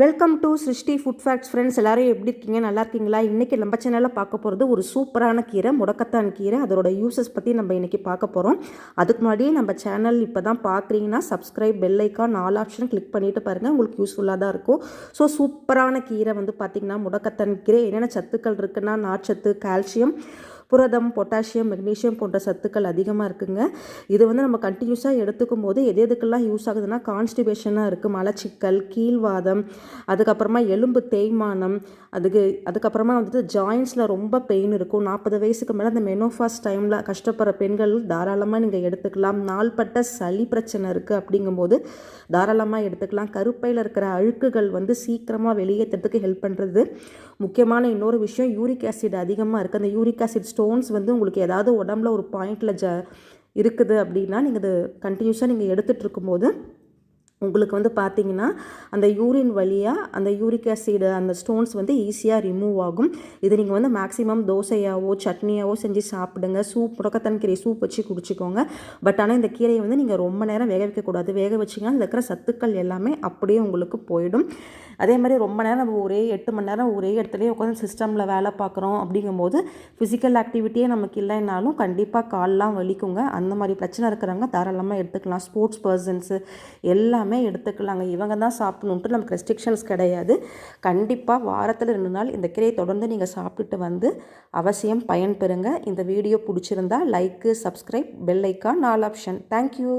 Welcome to Srishti food facts friends எல்லோரும் எப்படி இருக்கீங்க? நல்லா இருக்கீங்களா? இன்றைக்கி நம்ம சேனலில் பார்க்க போகிறது ஒரு சூப்பரான கீரை முடக்கத்தான் கீரை. அதோட யூசஸ் பற்றி நம்ம இன்றைக்கி பார்க்க போகிறோம் அதுக்கு முன்னாடி நம்ம சேனல் இப்போ தான் பார்க்குறீங்கன்னா சப்ஸ்கிரைப் பெல்லைக்கான் நாலு ஆப்ஷன் கிளிக் பண்ணிவிட்டு பாருங்கள் உங்களுக்கு யூஸ்ஃபுல்லாக தான் இருக்கும். ஸோ சூப்பரான கீரை வந்து பார்த்திங்கன்னா முடக்கத்தான் கீரை. என்னென்ன சத்துக்கள் இருக்குன்னா நார்ச்சத்து கால்சியம் புரதம் பொட்டாசியம் மெக்னீஷியம் போன்ற சத்துக்கள் அதிகமாக இருக்குங்க. இது வந்து நம்ம கண்டினியூஸாக எடுத்துக்கும் போது எது எதுக்கெல்லாம் யூஸ் ஆகுதுன்னா கான்ஸ்டிபேஷனாக இருக்குது மலச்சிக்கல் கீழ்வாதம் அதுக்கப்புறமா எலும்பு தேய்மானம் அதுக்கு அதுக்கப்புறமா வந்துட்டு ஜாயின்ஸில் ரொம்ப பெயின் இருக்கும். நாற்பது வயசுக்கு மேலே அந்த மெனோஃபாஸ் டைமில் கஷ்டப்படுற பெண்கள் தாராளமாக நீங்கள் எடுத்துக்கலாம். நாள்பட்ட சளி பிரச்சனை இருக்குது அப்படிங்கும்போது தாராளமாக எடுத்துக்கலாம். கருப்பையில் இருக்கிற அழுக்குகள் வந்து சீக்கிரமாக வெளியேற்றுறதுக்கு ஹெல்ப் பண்ணுறது முக்கியமான இன்னொரு விஷயம் யூரிக் ஆசிட் அதிகமாக இருக்குது அந்த யூரிக் ஆசிட் ஸ்டோன்ஸ் வந்து உங்களுக்கு ஏதாவது உடம்புல ஒரு பாயிண்டில் ஜ இருக்குது அப்படின்னா நீங்கள் இது கண்டினியூஸாக நீங்கள் எடுத்துகிட்டு இருக்கும்போது உங்களுக்கு வந்து பார்த்தீங்கன்னா அந்த யூரின் வழியாக அந்த யூரிக் ஆசிடு அந்த ஸ்டோன்ஸ் வந்து ஈஸியாக ரிமூவ் ஆகும். இது நீங்கள் வந்து மேக்ஸிமம் தோசையாவோ சட்னியாவோ செஞ்சு சாப்பிடுங்க. சூப் முடக்கத்தன் கீரை சூப் வச்சு குடிச்சிக்கோங்க. பட் ஆனால் இந்த கீரையை வந்து நீங்கள் ரொம்ப நேரம் வேக வைக்கக்கூடாது. வேக வச்சிங்கன்னா அதில் இருக்கிற சத்துக்கள் எல்லாமே அப்படியே உங்களுக்கு போயிடும். அதே மாதிரி ரொம்ப நேரம் நம்ம ஒரே எட்டு மணி நேரம் ஒரே இடத்துலையே உட்காந்து சிஸ்டமில் வேலை பார்க்குறோம் அப்படிங்கும்போது ஃபிசிக்கல் ஆக்டிவிட்டியே நமக்கு இல்லைன்னாலும் கண்டிப்பாக கால்லாம் வலிக்குங்க. அந்த மாதிரி பிரச்சனை இருக்கிறவங்க தாராளமாக எடுத்துக்கலாம். ஸ்போர்ட்ஸ் பர்சன்ஸு எல்லாமே எடுத்துக்கலாங்க. இவங்க தான் சாப்பிடணுன்ட்டு நமக்கு ரெஸ்ட்ரிக்ஷன்ஸ் கிடையாது. கண்டிப்பாக வாரத்தில் ரெண்டு நாள் இந்த கீரையை தொடர்ந்து நீங்கள் சாப்பிட்டுட்டு வந்து அவசியம் பயன்பெறுங்க. இந்த வீடியோ பிடிச்சிருந்தா லைக்கு சப்ஸ்கிரைப் பெல் ஐக்கான் நாலு ஆப்ஷன் தேங்க்யூ